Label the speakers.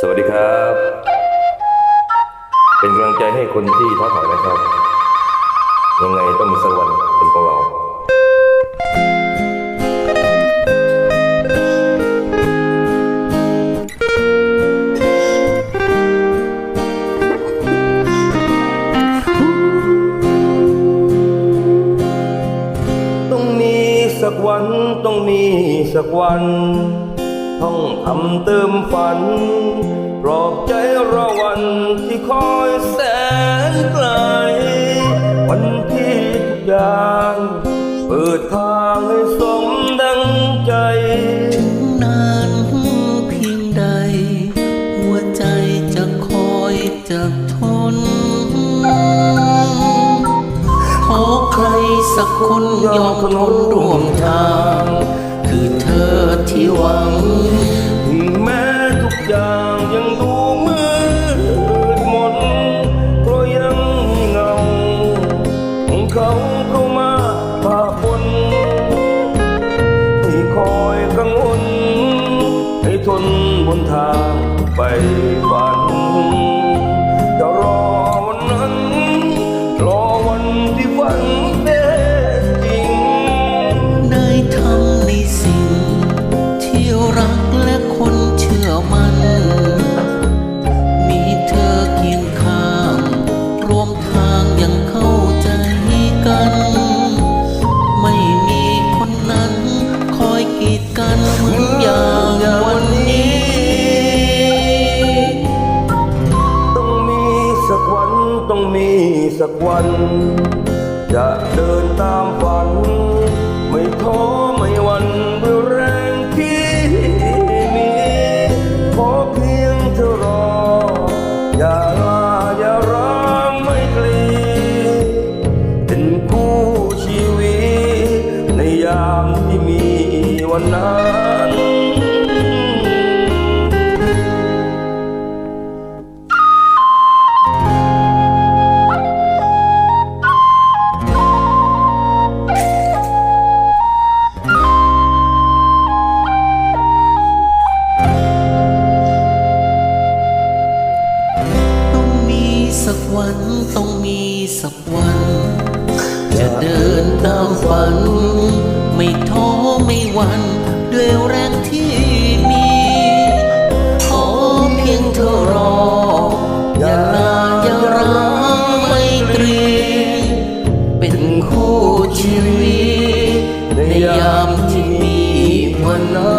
Speaker 1: สวัสดีครับ เป็นกำลังใจให้คนที่ท้อถอยนะครับ ยังไงต้องมีสักวันเป็นของเราต้องมีสักวันต้องมีสักวัน ต้องทำเติมฝันปลอบใจรอวันที่คอยแสนไกล วันที่ทุกอย่าง เปิดทางให้สมดังใจ
Speaker 2: นานเพียงใด หัวใจจะคอยจะทน ขอใครสักคนยอมทนร่วมทาง ที่หวัง
Speaker 1: ถึงแม้ทุกอย่างยังดูมืดมนเพราะยังเงาของเขาเข้ามาปะปนที่คอยกังวลให้ทนบนทางไปฝันจะรอวันนั้น รอวันที่ฝัน สักวัน จะ
Speaker 2: เดินตามฝัน ไม่ท้อไม่หวันด้วยแรงที่มีขอเพียงเธอรอ อย่าลาอย่าร้างไม่กลีเป็นคู่ชีวิต ในยามที่มีวันนั้
Speaker 1: น วรรต้องมีสักวัน จะเดินตามฝัน ไม่ท้อไม่หวั่นด้วยแรงที่มีขอเพียงเธอรอ อย่าลาอย่าร้างไม่ตรี เป็นคู่ชีวิตในยามที่มีวันนั้น